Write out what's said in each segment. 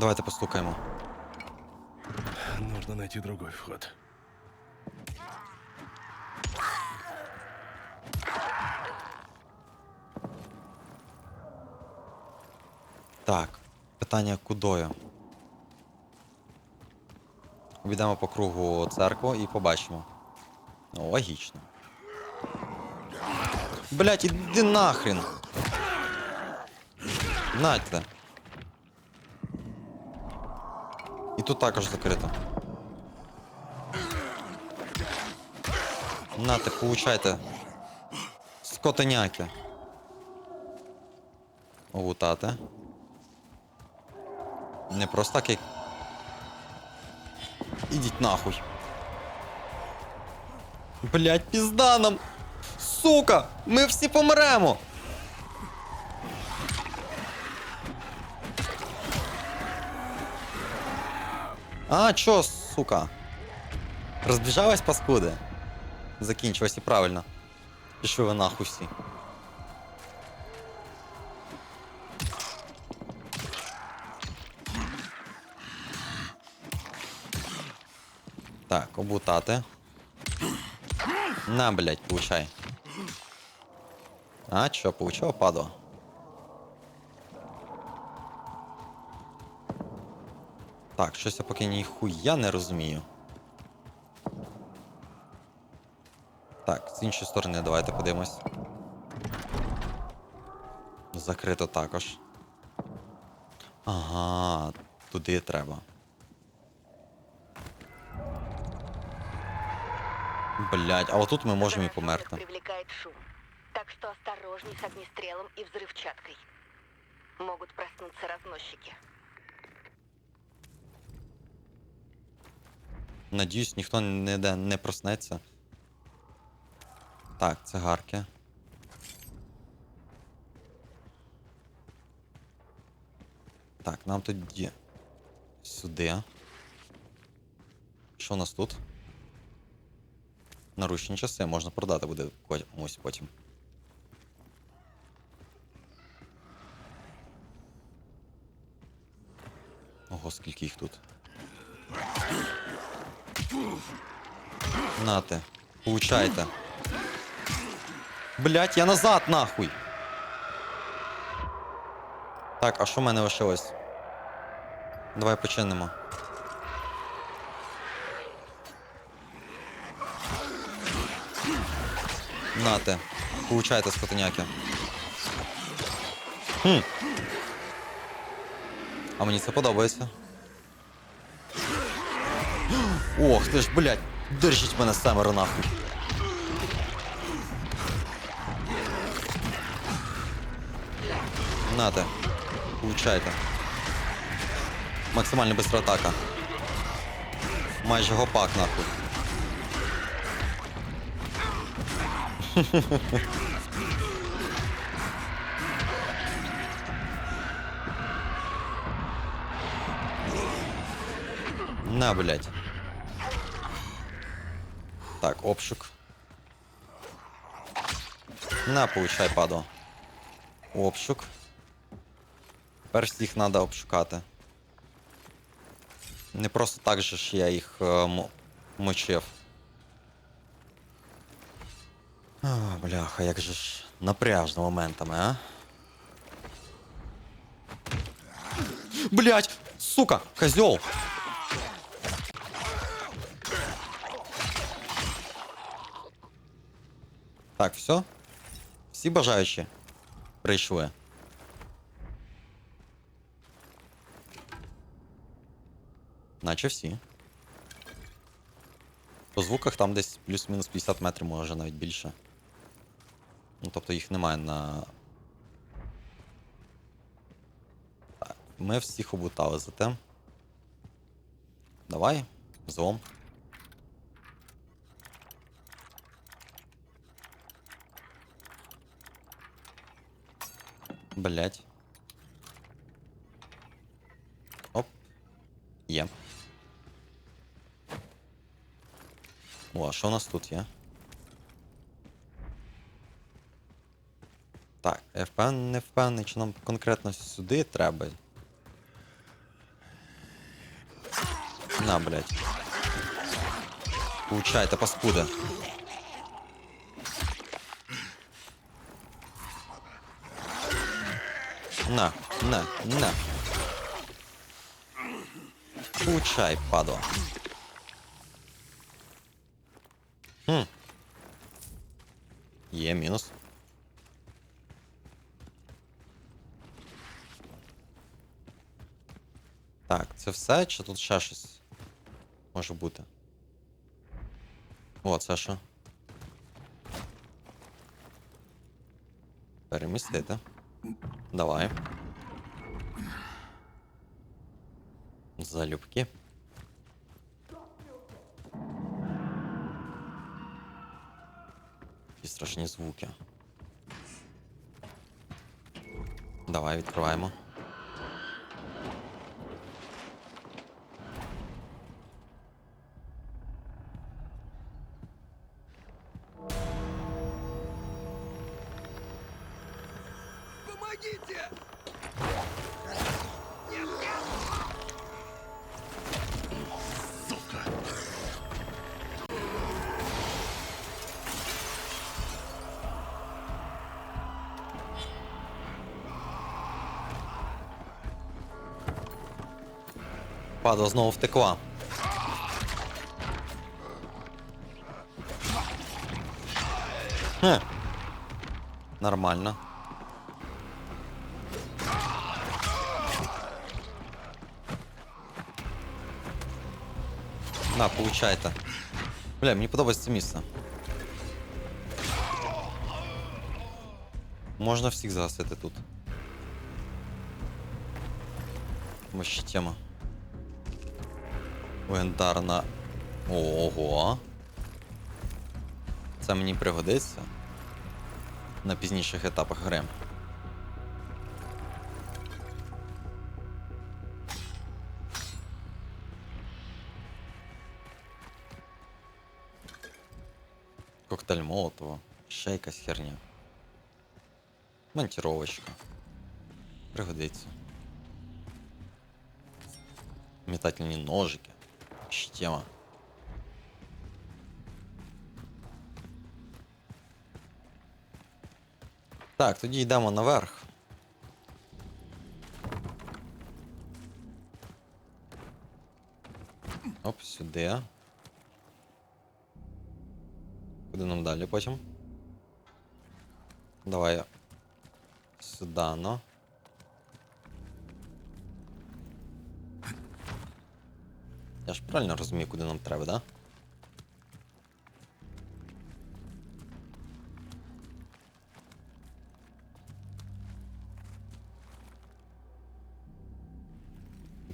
Давайте постукаємо. Нужно найти другой вход. Так, питання кудою? Обійдемо по кругу церкву і побачимо. Ну, логічно. Блять, іди нахрен. Нате. І тут також закрито. Нате, получайте. Скотеняки. Лутати. Не просто так як. Ідіть нахуй. Блять, пізда нам! Сука! Ми всі помремо! А, чо, сука? Розбіжалась паскуди? Закінчилось і правильно. Пішли ви нахуй всі. Так, обутати. На, блядь, получай. А, чо, получив, падло? Так, щось я поки ніхуя не розумію. Так, з іншої сторони, давайте подивимось. Закрито також. Ага, туди треба. Блять, а отут ми можемо і померти. привлекает шум. Так что осторожней с огнестрелом и взрывчаткой. Могут проснуться разносчики. Надіюсь, ніхто ніде не проснеться. Так, цигарки. Так, нам тоді сюди. Що у нас тут? Наручні часи можна продати буде комусь потім. Ого, скільки їх тут. Нате. Получайте. Блять, я назад нахуй. Так, а що в мене лишилось? Давай починимо. Нате. Получайте, скотиняки. Хм. А мені це подобається. Ох ти ж, блядь, держіть мене семеро нахуй. Нате. Получайте. Максимально бистра атака. Майже гопак нахуй. На, блядь. Так, обшук. На, получай, падо. Обшук. Тепер всіх треба обшукати. Не просто так же ж я їх е. А, бляха, як же ж напряжно моментами, а? Блять! Сука! Козел! Так, все? Всі бажаючі прийшли. Наче всі. По звуках там десь плюс-мінус 50 метрів, може навіть більше. Ну, тобто їх немає на. Ми всіх обутали зате. Давай, злом. Блять. Оп. Є. О, а що у нас тут є? Так, я впевнений, не впевнений, чи нам конкретно сюди треба. На, блядь. Получайте, паскуда. На, на, на. Получай, падла. Хм. Є мінус. Так, це все, чи тут ще щось може бути? О, це що? Перемістити. Давай. Залюбки. Які страшні звуки. Давай відкриваємо. Падла знову втекла. Хе. Нормально. На, получайте. Бля, мені подобається це місце. Можна всіх загасити тут. Тому ще тема. Легендарна. Ого. Це мені пригодиться на пізніших етапах гри. Коктейль Молотова. Ще якась херня. Монтіровочка. Пригодиться. Метательні ножики. Ще тема. Так, тоді йдемо наверх. Оп, сюди. Куди нам далі потім? Давай. Сюди, ну. Я ж правильно розумію, куди нам треба, да?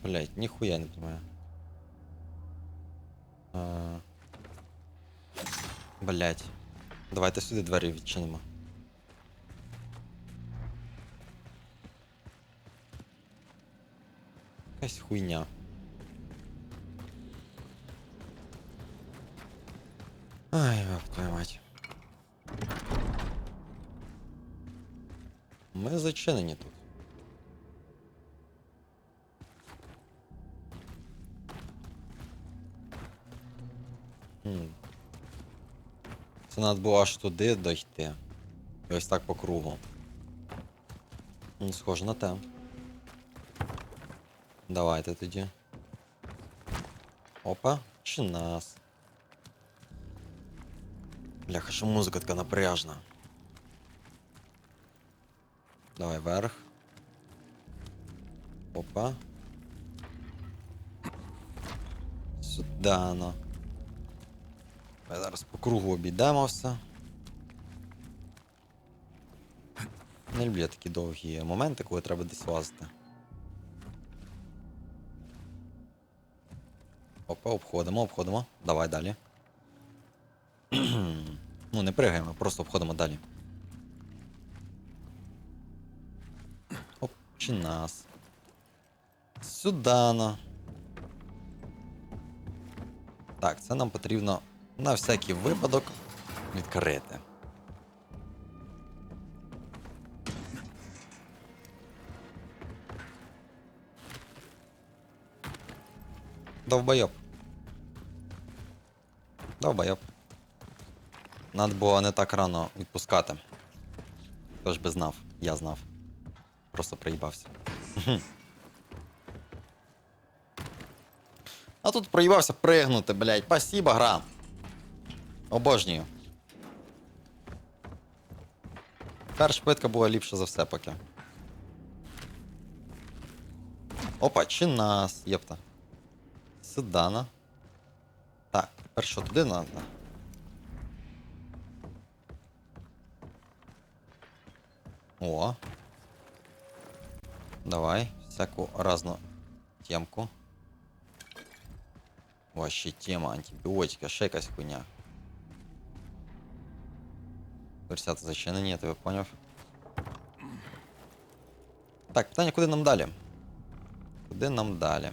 Блять, ніхуя не понимаю. А... Блять. Давайте сюди двері відчинимо. Якась хуйня. Ай, твою мать. Ми зачинені тут. Хм. Це треба було аж туди дойти. І ось так по кругу. Ну, схоже на те. Давайте тоді. Опа, чи нас. Бляха, що музика така напряжна. Давай вверх. Опа. Сюда, ну. Зараз по кругу обійдемо все. Не люблю такі довгі моменти, коли треба десь лазити. Опа, обходимо, обходимо. Давай далі не пригаємо, просто обходимо далі. Оп, чи нас. Сюдано. Так, це нам потрібно на всякий випадок відкрити. Довбойоп. Довбойоп. Надо було не так рано відпускати. Хто ж би знав, я знав. Просто приїбався. А тут проїбався пригнути, блядь. Спасибо, гра. Обожнюю. Перша швидка була ліпша за все поки. Опа, чи нас, єпта. Седана. Так, тепер що туди надо? О. Давай, всяку разну темку. Вообще тема, антибіотика, ще якась хуйня. Персята зачинені, я тебе поняв. Так, питання, куди нам далі? Куди нам далі?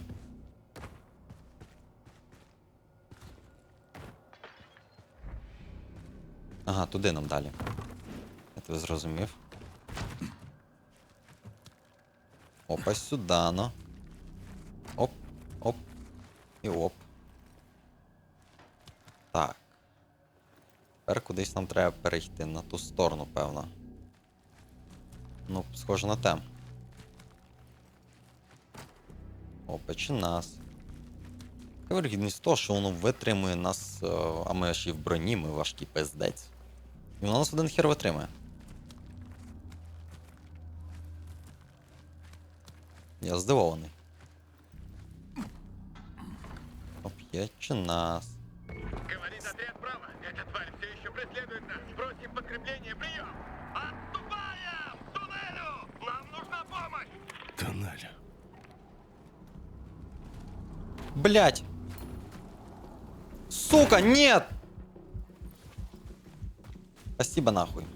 Ага, туди нам далі. Я тебе зрозумів. Опа, сюди, ну. Оп, оп. І оп. Так. Тепер кудись нам треба перейти на ту сторону, певно. Ну, схоже на те. Опа, чи нас. Яка вирогідність того, що воно витримує нас, е, а ми ж і в броні, ми важкі пиздець. І воно нас один хер витримує. Я здивований. Оп'є чи нас. Говорит отряд право. Эта тварь все еще преследует нас. Просим подкрепление. Прием. Отступаем! Туннелю! Нам нужна помощь! Тоннель. Блять! Сука, нет! Спасибо нахуй.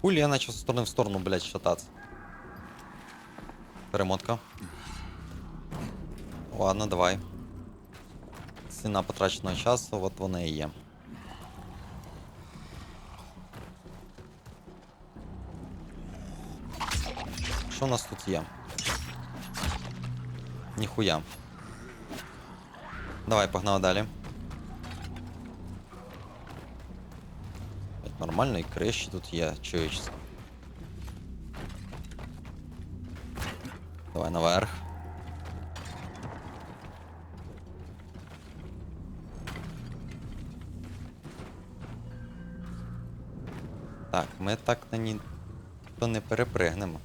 Хули я начал с стороны в сторону, блять, шататься. Перемотка. Ладно, давай. Ціна потраченого часу, от вона і є. Що у нас тут є? Ніхуя. Давай, погнали далі. Блядь, Нормально, і криші тут є, чуючись. Наверх. Так, ми так на ній то не перепригнемо.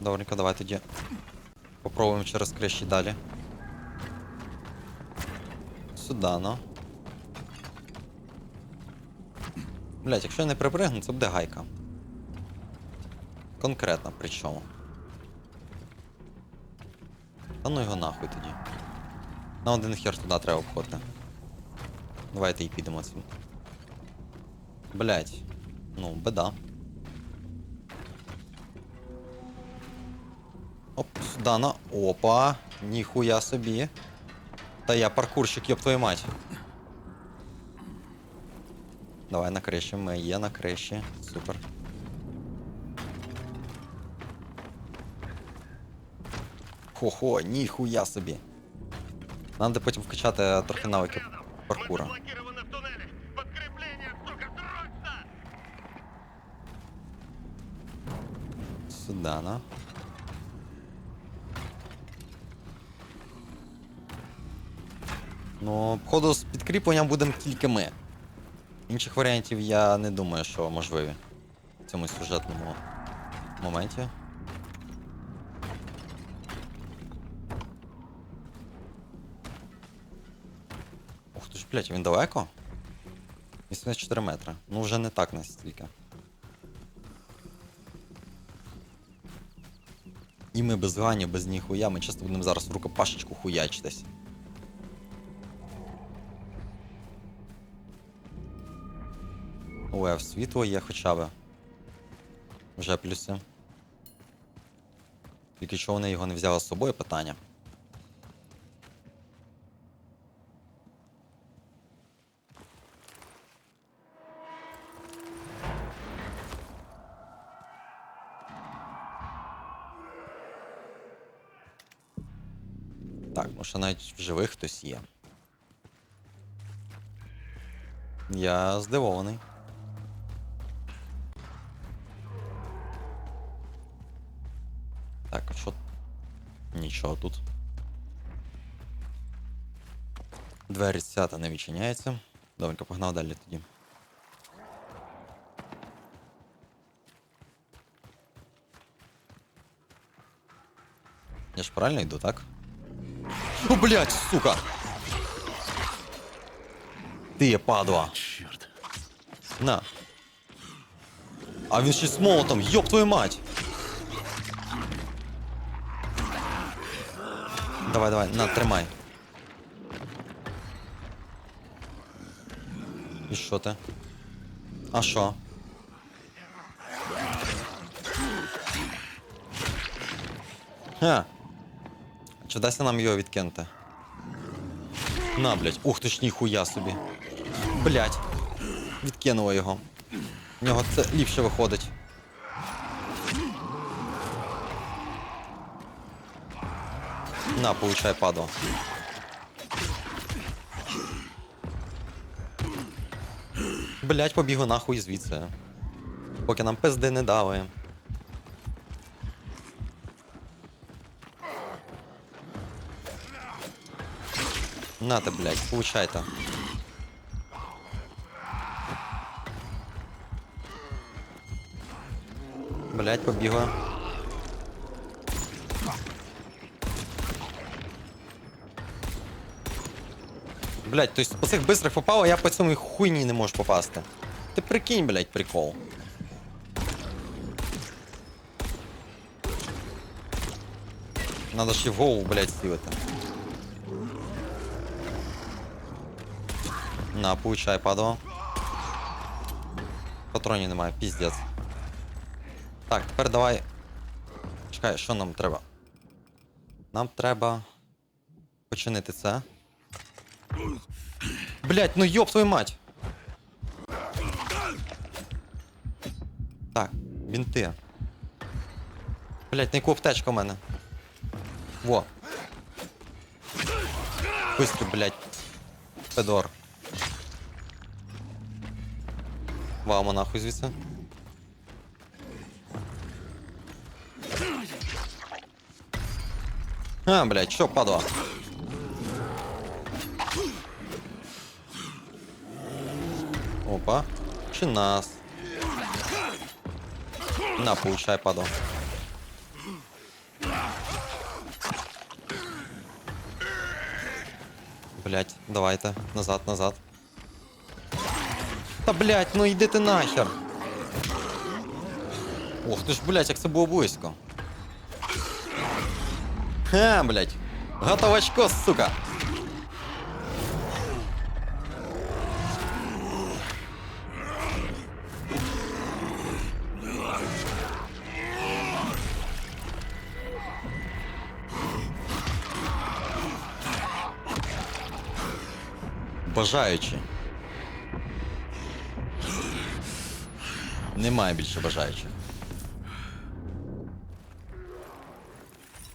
Добренько, давай тоді попробуємо через криші далі. Сюда, ну. Блять, якщо я не припригну, це буде гайка. Конкретно причому. Та ну його нахуй тоді. На один хер туди треба обходити. Давайте і підемо цим. Блять. Ну, беда. Оп, сюда на. Опа! Ніхуя собі. Та я паркурщик, ёб твою мать. Давай на криші, ми є на криші. Супер. Хо-хо, ніхуя собі. Надо потім вкачати трохи навики паркура. Сюда, на. Ну, походу, з підкріпленням будемо тільки ми. Інших варіантів я не думаю, що можливі в цьому сюжетному моменті. Блядь, він далеко? 84 метри. Ну вже не так настільки. І ми без гані, без ніхуя, ми часто будемо зараз в рукопашечку хуячитись. А в світло є хоча б. Вже плюси. Тільки чого вони його не взяли з собою, питання. Що навіть в живих хтось є. Я здивований. Так, а що? Нічого тут. Двері цята не відчиняються. Добренько, погнав далі тоді. Я ж правильно йду, так? О, блядь, сука! Ти падла. Черт. На. А він ще з молотом, ёб твою мать! Давай, давай, на, тримай. І що ти? А що? Ха. Чи дасться нам його відкинути? На, блядь. Ух ти ж ніхуя собі. Блядь. Відкинуло його. В нього це ліпше виходить. На, получай падал. Блять, побігли нахуй звідси. Поки нам пизди не дали. Нате, блять, получайте. Блять, побігла. Блять, то есть по цих бистрих попало, а я по цьому хуйні не можу попасти. Ти прикинь, блять, прикол. Надо ще в голову, блять, сілити. На, получай, падало. Патронів немає, піздець. Так, тепер давай. Чекай, що нам треба? Нам треба починити це. Блять, ну йоп твою мать! Так, бінти. Блять, на яку аптечка у мене. Во. Быстро, блять. Федор. Вамо нахуй звідси. А, блядь, що падла? Опа. Чи нас? На, получай, падал. Блять, давайте. Назад, назад. Та блять, ну йди ти нахер. Ох ти ж, блять, як це було близько. Ха, блять. Готовочко, сука. Бажаючи. Немає більше бажаючих.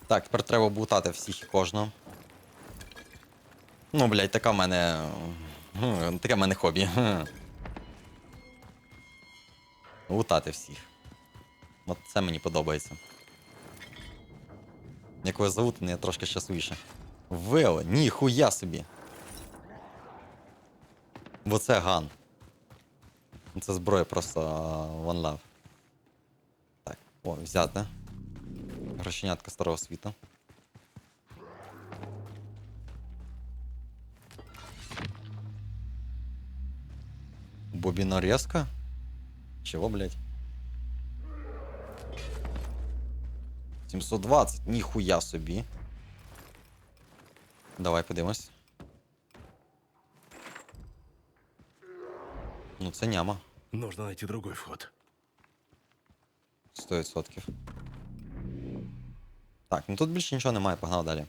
Так, тепер треба бутати всіх і кожного. Ну, блядь, така в мене. Таке в мене хобі. Лутати всіх. От це мені подобається. Як ви зовут, я трошки щасливіше. Вео, ніхуя собі. Бо це ган. Це зброя просто а, One Love. Так, о, взяти. Грошенятка старого світу. Бобінорезка? Чего, блядь? 720, ніхуя собі. Давай подивимось. Ну, це няма. Нужно найти другой вход. 100%. Так, ну тут більше нічого немає, погнав далі.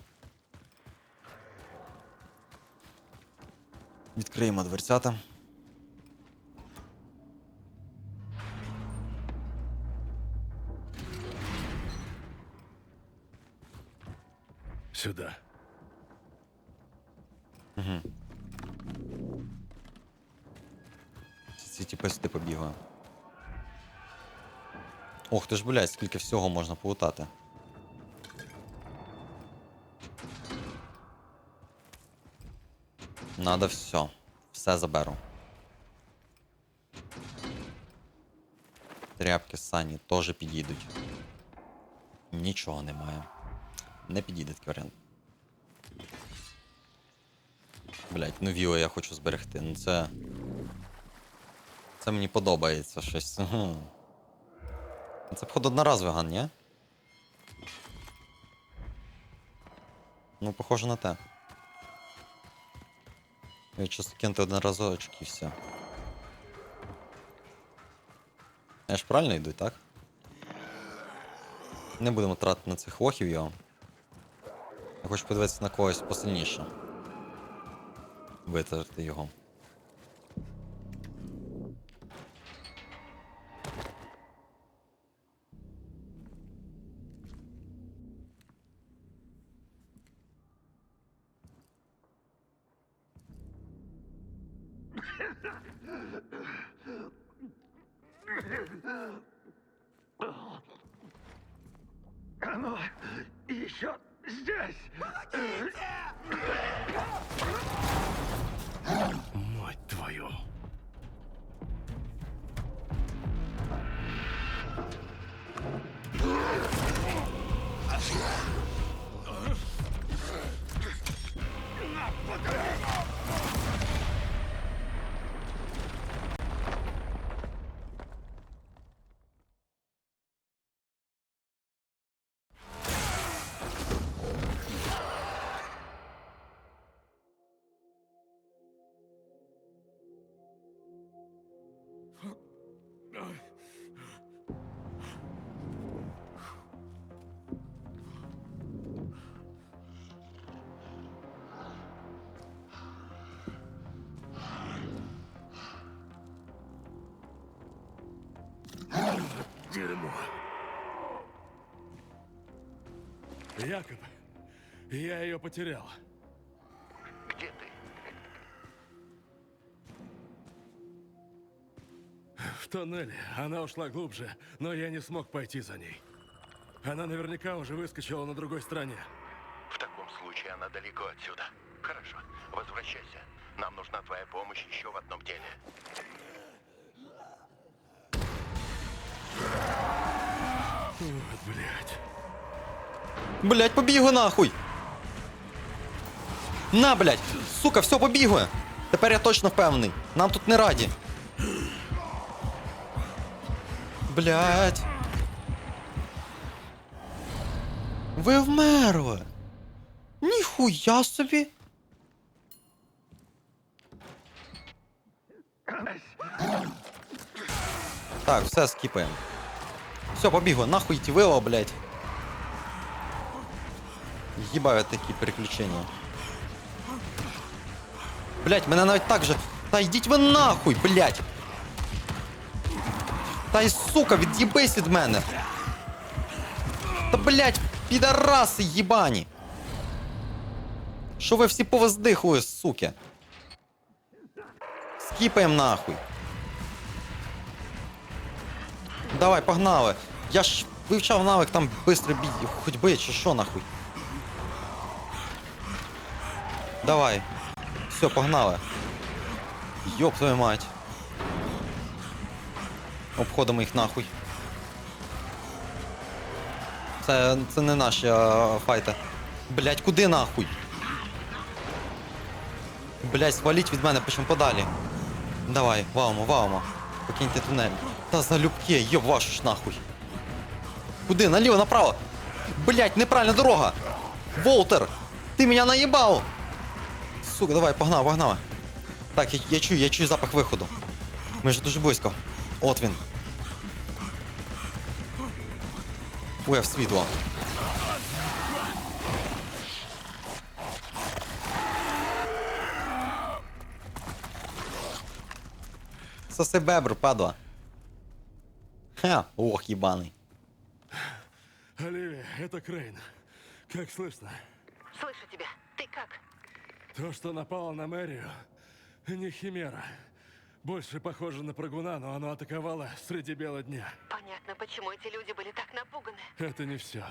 Відкриємо дверцята. Сюда. Типи сюди побігли. Ох ти ж, блядь, скільки всього можна полутати. Надо все. Все заберу. Тряпки сані теж підійдуть. Нічого немає. Не підійде такий варіант. Блять, ну віо я хочу зберегти. Ну це. Це мені подобається щось. Це походу одноразовий ган, ні? Ну, похоже на те. Я чисто кинути одноразовочки і все. Я ж правильно йду, так? Не будемо тратити на цих лохів його. Я хочу подивитися на когось посильніше. Витерти його. Оно еще здесь! Мать Дерьмо. Якоб, я ее потерял. Где ты? В тоннеле. Она ушла глубже, но я не смог пойти за ней. Она наверняка уже выскочила на другой стороне. В таком случае она далеко отсюда. Хорошо, возвращайся. Нам нужна твоя помощь еще в одном деле. Вот, блядь. Блять, побігли нахуй! На, блять! Сука, все побігли! Тепер я точно впевнений. Нам тут не раді. Блять. Ви вмерли. Ніхуя собі. Так, все скіпаємо. Все, побігли, нахуй ті вила, блять. Ебаю такі приключення. Блять, мене навіть так же. Та йдіть ви нахуй, блять. Та й сука, від'їбись від мене. Та блять, підараси їбані. Що ви всі повоздихули, суки? Скіпаємо нахуй. Давай, погнали. Я ж вивчав навик там бистро бій, ходьби чи що нахуй. Давай. Все, погнали. Ёб твою мать. Обходимо їх нахуй. Це, це не наші а, файти. Блять, куди нахуй? Блять, сваліть від мене, почем подалі. Давай, валимо, валимо. Покиньте тунель. Та залюбки, йоб вашу ж нахуй. Куди? Наліво, направо. Блять, неправильна дорога. Волтер, ти мене наїбав. Сука, давай, погнав, погнав. Так, я, я чую, я чую запах виходу. Ми вже дуже близько. От він. В світло. Соси бебр, падла. Ха, ох, ебаный. Оливия, это Крейн. Как слышно? Слышу тебя. Ты как? То, что напало на мэрию, не химера. Больше похоже на прыгуна, но оно атаковало среди бела дня. Понятно, почему эти люди были так напуганы. Это не все.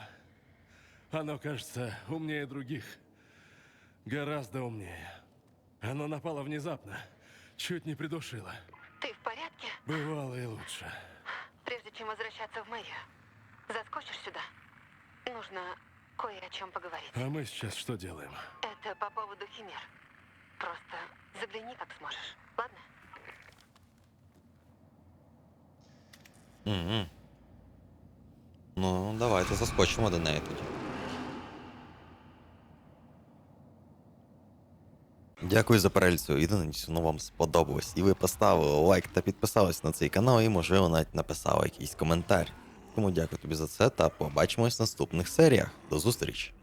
Оно кажется умнее других. Гораздо умнее. Оно напало внезапно. Чуть не придушило. Ты в порядке? Бывало и лучше. Прежде чем возвращаться в мэрию, заскочишь сюда. Нужно кое о чем поговорить. А мы сейчас что делаем? Это по поводу химер. Просто загляни, как сможешь. Ладно? Угу. Ну, давайте заскочимо до неї тоді. Дякую за перегляд цього відео. Вам сподобалось. І ви поставили лайк та підписались на цей канал, і, можливо, навіть написали якийсь коментар. Тому дякую тобі за це та побачимось в наступних серіях. До зустрічі!